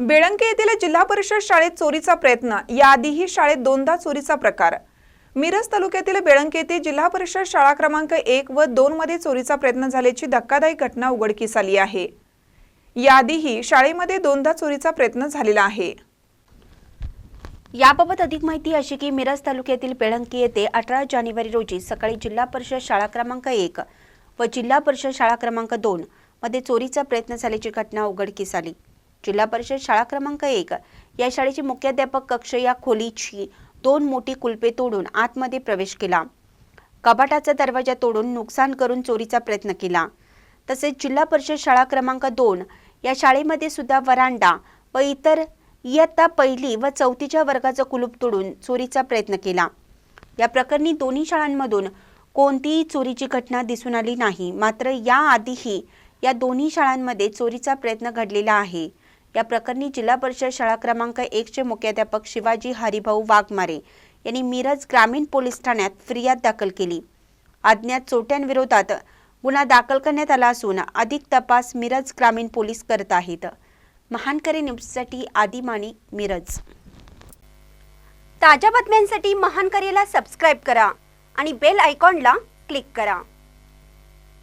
बेळंके येथील जिल्हा परिषद शाळेत चोरीचा प्रयत्न. याआधीही शाळेत दोनदा चोरीचा प्रकार. मिरज तालुक्यातील बेळंके येथे जिल्हा परिषद शाळा क्रमांक एक व दोन मध्ये चोरीचा प्रयत्न झाल्याची धक्कादायक घटना उघडकीस आली आहे. याआधीही शाळेमध्ये दोनदा चोरीचा प्रयत्न झालेला आहे. याबाबत अधिक माहिती अशी की मिरज तालुक्यातील बेळंकी येथे अठरा जानेवारी रोजी सकाळी जिल्हा परिषद शाळा क्रमांक एक व जिल्हा परिषद शाळा क्रमांक दोन मध्ये चोरीचा प्रयत्न झाल्याची घटना उघडकीस आली. जिल्हा परिषद शाळा क्रमांक एक. या शाळेची मुख्याध्यापक कक्ष या खोलीची दोन मोठी कुलपे तोडून आतमध्ये प्रवेश केला. कपाटाचा दरवाजा तोडून नुकसान करून चोरीचा प्रयत्न केला. तसेच जिल्हा परिषद शाळा क्रमांक दोन या शाळेमध्ये सुद्धा वरांडा व इतर इयत्ता पहिली व चौथीच्या वर्गाचं कुलूप तोडून चोरीचा प्रयत्न केला. या प्रकरणी दोन्ही शाळांमधून कोणतीही चोरीची घटना दिसून आली नाही. मात्र याआधीही या दोन्ही शाळांमध्ये चोरीचा प्रयत्न घडलेला आहे. या प्रकरणी जिल्हा परिषद शाळा क्रमांक एकचे मुख्याध्यापक शिवाजी हरिभाऊ वाघमारे यांनी मिरज ग्रामीण पोलीस ठाण्यात फिर्याद दाखल केली. अज्ञात चोट्यांविरोधात गुन्हा दाखल करण्यात आला असून अधिक तपास मिरज ग्रामीण पोलीस करत आहेत. महानकरी न्यूजसाठी आदिमाणी मिरज. ताज्या बातम्यांसाठी महानकरीला सबस्क्राईब करा आणि बेल आयकॉनला क्लिक करा.